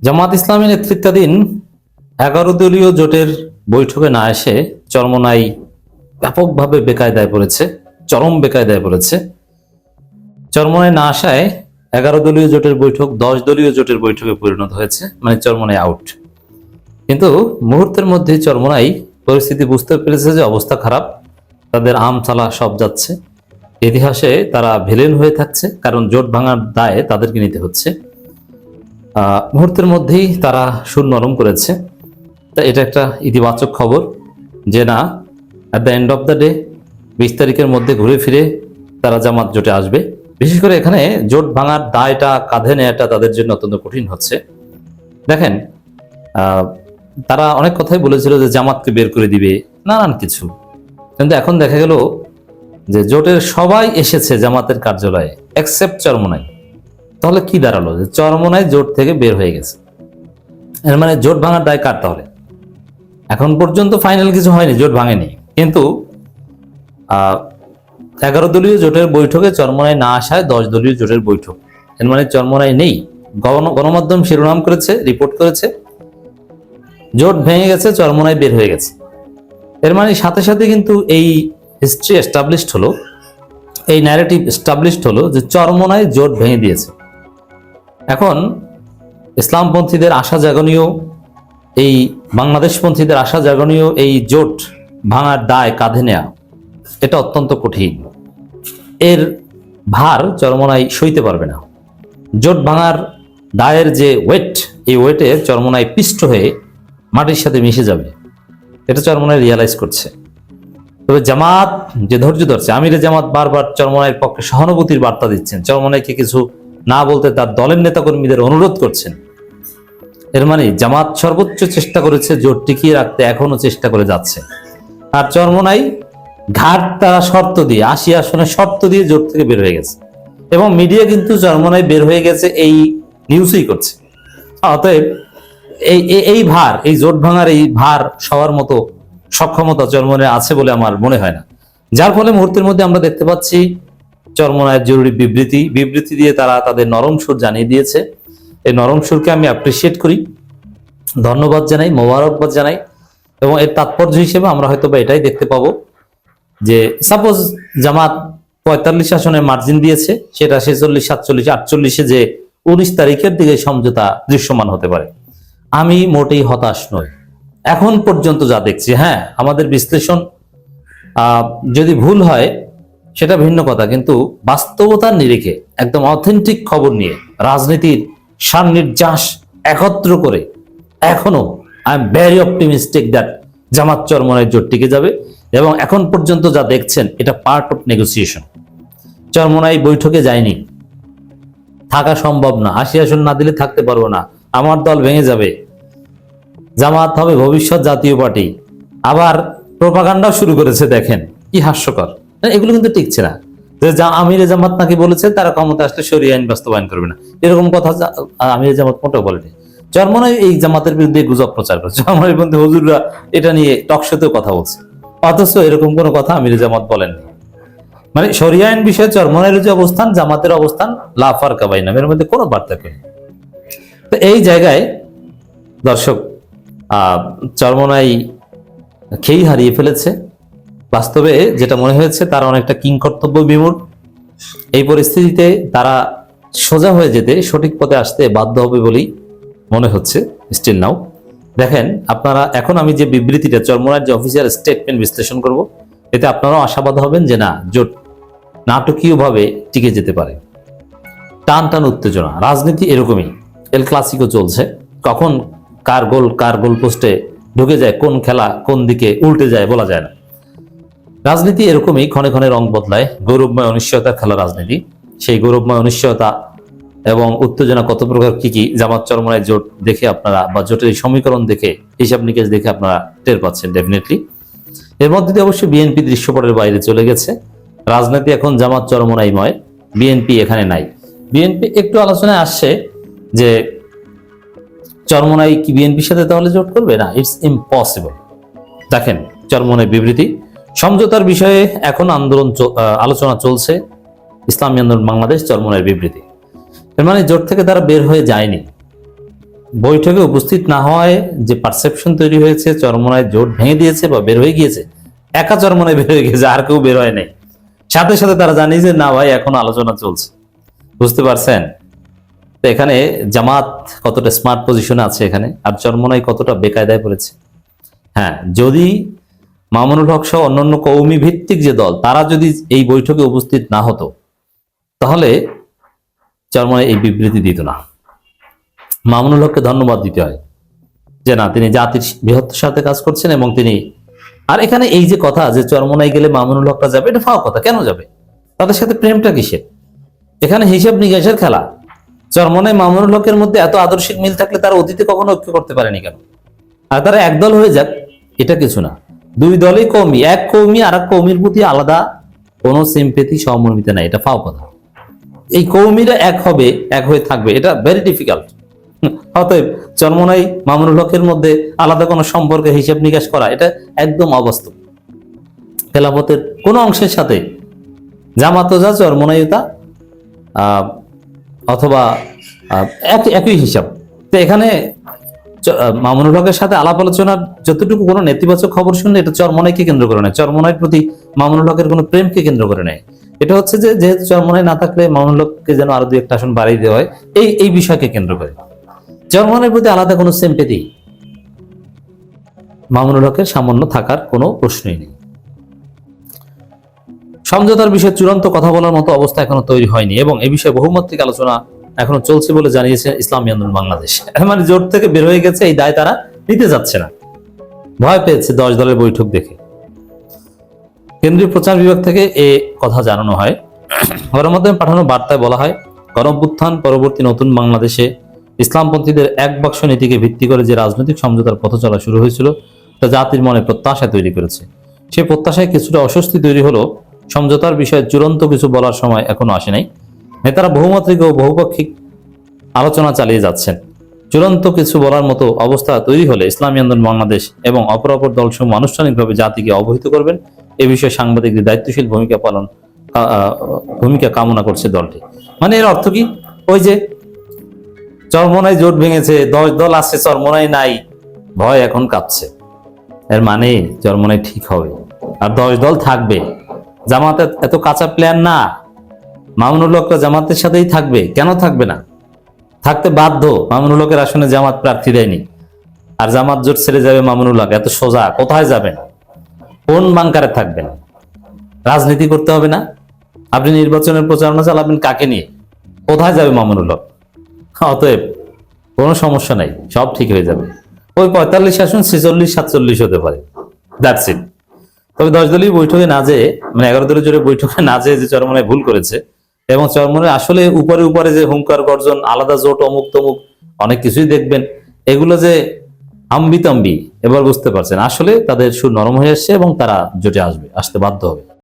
জামাত ইসলামী নেতৃত্বাধীন এগারো দলীয় জোটের বৈঠকে না এসে চরমনাই ব্যাপকভাবে বেকায়দায় পড়েছে, চরম বেকায়দায় পড়েছে। চরমনায় না আসায় এগারো দলীয় জোটের বৈঠক দশ দলীয় জোটের বৈঠকে পরিণত হয়েছে মানে চরমনাই আউট কিন্তু মুহূর্তের মধ্যে চরমনাই পরিস্থিতি বুঝতে পেরেছে যে অবস্থা খারাপ, তাদের আম চালা সব যাচ্ছে। ইতিহাসে তারা ভিলেন হয়ে থাকছে, কারণ জোট ভাঙার দায়ে তাদেরকে নিতে হচ্ছে। মুহূর্তের মধ্যেই তারা সুর নরম করেছে। তা এটা একটা ইতিবাচক খবর যে না at the end of the day বিশ তারিখের মধ্যে ঘুরে ফিরে তারা জামাত জোটে আসবে। বিশেষ করে এখানে জোট ভাঙার দায়টা, কাঁধে নেওয়াটা তাদের জন্য অত্যন্ত কঠিন হচ্ছে। দেখেন তারা অনেক কথাই বলেছিল যে জামাতকে বের করে দিবে, নানান কিছু। কিন্তু এখন দেখা গেল যে জোটের সবাই এসেছে জামাতের কার্যালয়ে এক্সেপ্ট চরমনাই। তাহলে কি দাঁড়াল? যে চরমনাই জোট থেকে বের হয়ে গেছে। এর মানে জোট ভাঙার দায় কার তাহলে? এখন পর্যন্ত ফাইনাল কিছু হয়নি, জোট ভাঙেনি। কিন্তু এগারো দলীয় জোটের বৈঠকে চরমনাই না আসায় দশ দলীয় জোটের বৈঠক। এর মানে চরমনাই নেই। গণমাধ্যম শিরোনাম করেছে রিপোর্ট করেছে। জোট ভেঙে গেছে চরমনাই বের হয়ে গেছে। এর মানে সাথে সাথে কিন্তু এই হিস্ট্রি এস্টাবলিশড হলো, এই ন্যারেটিভ এস্টাবলিশড হলো যে চরমনায় জোট ভেঙে দিয়েছে। এখন ইসলামপন্থীদের আশা জাগনীয় এই বাংলাদেশপন্থীদের আশা জাগনীয় এই জোট ভাঙার দায় কাঁধে নেয়া, এটা অত্যন্ত কঠিন। এর ভার চরমনাই সইতে পারবে না। জোট ভাঙার দায়ের যে ওয়েট, এই ওয়েটে চরমনাই পিষ্ট হয়ে মাটির সাথে মিশে যাবে, এটা চরমনাই রিয়ালাইজ করছে। তবে জামাত যে ধৈর্য ধরছে, আমিরে জামাত বারবার চরমনাইয়ের পক্ষে সহানুভূতির বার্তা দিচ্ছেন। চরমনাইকে কিছু না বলতে তার দলের নেতাকর্মীদের অনুরোধ করছেন। এর মানে জামাত সর্বোচ্চ চেষ্টা করেছে জোট টিকিয়ে রাখতে এখনও চেষ্টা করে যাচ্ছে। আর চরমনাই ঘাট তারা শর্ত দিয়ে, আশি আসনে শর্ত দিয়ে জোট থেকে বের হয়ে গেছে। এবং মিডিয়া কিন্তু চরমনাই বের হয়ে গেছে এই নিউজই করছে। অতএব এই- এই ভার, এই জোট ভাঙার এই ভার সবার মতো সক্ষমতা চরমনে আছে বলে আমার মনে হয় না। যার ফলে মুহূর্তের মধ্যে আমরা দেখতে পাচ্ছি চরমনায়ের জরুরি বিবৃতি বিবৃতি দিয়ে তারা তাদের নরম সুর জানিয়ে দিয়েছে। এই নরম সুরকে আমি অ্যাপ্রিসিয়েট করি। ধন্যবাদ জানাই, মোবারকবাদ জানাই। এবং এর তাৎপর্য হিসেবে আমরা হয়তো বা এটাই দেখতে পাবো যে সাপোজ জামাত পঁয়তাল্লিশ আসনে মার্জিন দিয়েছে, সেটা ছেচল্লিশ, সাতচল্লিশ, আটচল্লিশে যে উনিশ তারিখের দিকে সমঝোতা দৃশ্যমান হতে পারে। আমি মোটেই হতাশ নই। এখন পর্যন্ত যা দেখছি হ্যাঁ আমাদের বিশ্লেষণ যদি ভুল হয় সেটা ভিন্ন কথা, কিন্তু বাস্তবতার নিরিখে একদম অথেন্টিক খবর নিয়ে রাজনীতির সান্নির্যাস একত্র করে এখনও I am very optimistic that Jamaat চরমনের জোট টিকে যাবে এবং এখন পর্যন্ত যা দেখছেন, এটা পার্ট অফ নেগোসিয়েশন চরমনাই বৈঠকে যায়নি। থাকা সম্ভব না আশি আসন না দিলে থাকতে পারব না, আমার দল ভেঙে যাবে। জামাত হবে ভবিষ্যৎ জাতীয় পার্টি। আবার প্রোপাগান্ডাও শুরু করেছে, দেখেন, কি হাস্যকর। এগুলো কিন্তু টিকছে না। যে যা আমিরে জামাত নাকি বলেছে তারা ক্ষমতা আসলে সরিয়ে আইন বাস্তবায়ন করবে না। এরকম কথা আমিরে জামাত মোটেও বলেনি। চরমনাই এই জামাতের বিরুদ্ধে গুজব প্রচার করছে। চরমনের বিরুদ্ধে হুজুররা এটা নিয়ে টকশোতেও কথা বলছে। অথচ এরকম কোনো কথা আমিরে জামাত বলেননি। মানে সরিয়া আইন বিষয়ে চরমনের যে অবস্থান জামাতের অবস্থান লাফার কাবাই নাম এর মধ্যে কোনো পার্থক্য নেই। তো এই জায়গায় দর্শক আহ, চরমনাই খেই হারিয়ে ফেলেছে। বাস্তবে যেটা মনে হয়েছে, তারা অনেকটা কিং কর্তব্য বিমূঢ়। এই পরিস্থিতিতে তারা সোজা হয়ে যেতে, সঠিক পথে আসতে বাধ্য হবে বলেই মনে হচ্ছে স্টিল নাও দেখেন, আপনারা, এখন আমি যে বিবৃতিটা, চরমনার যে অফিসিয়াল স্টেটমেন্ট বিশ্লেষণ করব, এতে আপনারাও আশাবাদ হবেন যে না, জোট নাটকীয়ভাবে টিকে যেতে পারে। টান টান উত্তেজনা, রাজনীতি এরকমই এল ক্লাসিকও চলছে। কখন কার গোল কার গোল পোস্টে ঢুকে যায়, কোন খেলা কোন দিকে উল্টে যায় বলা যায় না। রাজনীতি এরকমই ক্ষণে ক্ষণে রং বদলায়। গৌরবময় অনিশ্চয়তা খেলা রাজনীতি। সেই গৌরবময় অনিশ্চয়তা এবং উত্তেজনা কত প্রকার, কি কি, জামাত চরমনায় জোট দেখে আপনারা বা জোটের সমীকরণ দেখে, হিসাব নিকেশ দেখে আপনারা টের পাচ্ছেন ডেফিনেটলি এর মধ্যে দিয়ে অবশ্যই বিএনপি দৃশ্যপটের বাইরে চলে গেছে। রাজনীতি এখন জামাত চরমনাইময় বিএনপি এখানে নাই। বিএনপি একটু আলোচনায় আসছে যে, চরমনাই কি বিএনপির সাথে তাহলে জোট করবে? না ইটস ইম্পসিবল দেখেন, চরমনাই বিবৃতি। সমঝোতার বিষয়ে এখন আন্দোলন আলোচনা চলছে। ইসলামী আন্দোলন বাংলাদেশ চরমনাই বিবৃতি। এর মানে জোট থেকে তারা বের হয়ে যায়নি। বৈঠকে উপস্থিত না হওয়ায় যে পারসেপশন তৈরি হয়েছে চরমনায় জোট ভেঙে দিয়েছে বা বের হয়ে গিয়েছে, একা চরমনায় বের হয়ে গিয়েছে, আর কেউ বের হয় নাই। সাথে সাথে তারা জানিয়ে যে, না ভাই, এখন আলোচনা চলছে। বুঝতে পারছেন? তো এখানে জামাত কতটা স্মার্ট পজিশনে আছে এখানে, আর চরমনাই কতটা বেকায়দায় পড়েছে? হ্যাঁ যদি মামুনুল হক সহ অন্যান্য কৌমি ভিত্তিক যে দল, তারা যদি এই বৈঠকে উপস্থিত না হতো, তাহলে চরমনাই এই বিবৃতি দিত না। মামুনুল হককে ধন্যবাদ দিতে হয় যে, না, তিনি জাতির বৃহত্তর সাথে কাজ করছেন এবং তিনি, আর এখানে এই যে কথা যে চরমনাই গেলে মামুনুল হকটা যাবে, এটা ফাও কথা, কেন যাবে? তাদের সাথে প্রেমটা কিসের? এখানে হিসাব নিকাশের খেলা। চরমনাই মামুনুল হকের মধ্যে এত আদর্শিক মিল থাকলে তারা অতীতে কখনো ঐক্য করতে পারেনি কেন? আর তারা একদল হয়ে যাক, এটা কিছু না। দুই দলই কৌমি এক কৌমি আর এক কৌমির প্রতি আলাদা কোনো সিম্পেথি সহমর্মিতা নাই এটা ফাও কথা। এই কৌমিরা এক হবে এক হয়ে থাকবে এটা ভেরি ডিফিকাল্ট অতএব চরমনাই মামুনুল হকের মধ্যে আলাদা কোনো সম্পর্কে হিসাব নিকাশ করা এটা একদম অবাস্তব। খেলাফতের কোনো অংশের সাথে জামাতো যা চরমনাইও তা আহ, অথবা একই হিসাব। তো এখানে মামুনুল হকের সাথে আলাপ আলোচনার যতটুকু কোনো নেতিবাচক খবর শুনলে এটা চরমনাইকে কেন্দ্র করে নেয়। চরমনাইয়ের প্রতি মামুনুল হকের কোনো প্রেমকে কেন্দ্র করে নেয়। এটা হচ্ছে যে, যেহেতু চরমনাই না থাকলে মামুনুল হককে যেন আরও দুই একটা আসন বাড়িয়ে দেওয়া হয়, এই এই বিষয়কে কেন্দ্র করে। চরমনাইয়ের প্রতি আলাদা কোনো সিম্পেথি মামুনুল হকের সামান্য থাকার কোনো প্রশ্নই নেই। সমঝোতার বিষয়ে চূড়ান্ত কথা বলার মতো অবস্থা এখনও তৈরি হয়নি এবং এ বিষয়ে বহুমাত্রিক আলোচনা এখনও চলছে বলে জানিয়েছে ইসলামী আন্দোলন বাংলাদেশ। মানে জোট থেকে বের হয়ে গেছে, এই দায় তারা নিতে যাচ্ছে না। ভয় পেয়েছে দশ দলের বৈঠক দেখে। কেন্দ্রীয় প্রচার বিভাগ থেকে এ কথা জানানো হয়। গণমাধ্যমে পাঠানো বার্তায় বলা হয় গণঅভ্যুত্থান পরবর্তী নতুন বাংলাদেশে ইসলামপন্থীদের এক বাক্স নীতিকে ভিত্তি করে যে রাজনৈতিক সমঝোতার পথ চলা শুরু হয়েছিল, তা জাতির মনে প্রত্যাশা তৈরি করেছে। সে প্রত্যাশায় কিছুটা অস্বস্তি তৈরি হলো সমঝোতার বিষয়ে চূড়ান্ত কিছু বলার সময় এখনও আসে নাই। নেতারা বহুমাত্রিক ও বহুপাক্ষিক আলোচনা চালিয়ে যাচ্ছেন। চূড়ান্ত কিছু বলার মতো অবস্থা তৈরি হলে ইসলামী আন্দোলন বাংলাদেশ এবং অপর অপর দলসমূহ আনুষ্ঠানিকভাবে জাতিকে অবহিত করবেন। এ বিষয়ে সাংবাদিকদের দায়িত্বশীল ভূমিকা পালন ভূমিকা কামনা করছে দলটি। মানে এর অর্থ কি? ওই যে চরমনায় জোট ভেঙেছে দশ দল আসছে চরমনায় নাই, ভয় এখন কাঁপছে। এর মানে চরমনায় ঠিক হবে। আর দশ দল থাকবে। জামাত এত কাঁচা প্ল্যান না। মামুনুল হকরা জামাতের সাথেই থাকবে? কেন থাকবে না? থাকতে বাধ্য। মামুনুল হকের আসনে জামাত প্রার্থী দেয়নি। আর জামাত জোট ছেড়ে যাবে মামুনুল হক। এত সোজা। কোথায় যাবেন? কোন বাংকারে থাকবেন? রাজনীতি করতে হবে না? আপনি নির্বাচনের প্রচারণা চালাবেন কাকে নিয়ে? কোথায় যাবে মামুনুল হক? অতএব কোনো সমস্যা নাই। সব ঠিক হয়ে যাবে। ওই পঁয়তাল্লিশ আসন ছেচল্লিশ, সাতচল্লিশ হতে পারে। দ্যাটস তবে দশ দলীয় বৈঠকে না যেয়ে মানে এগারো দলের জোরে বৈঠকে না যেয়ে যে চরমনায় ভুল করেছে এবং চরমনে আসলে উপরে উপরে যে হুঙ্কার গর্জন, আলাদা জোট, অমুক তমুক, অনেক কিছুই দেখবেন। এগুলো যে আম্বি তাম্বি এবার বুঝতে পারছেন। আসলে তাদের সুর নরম হয়ে আসছে এবং তারা জোটে আসবে, আসতে বাধ্য হবে।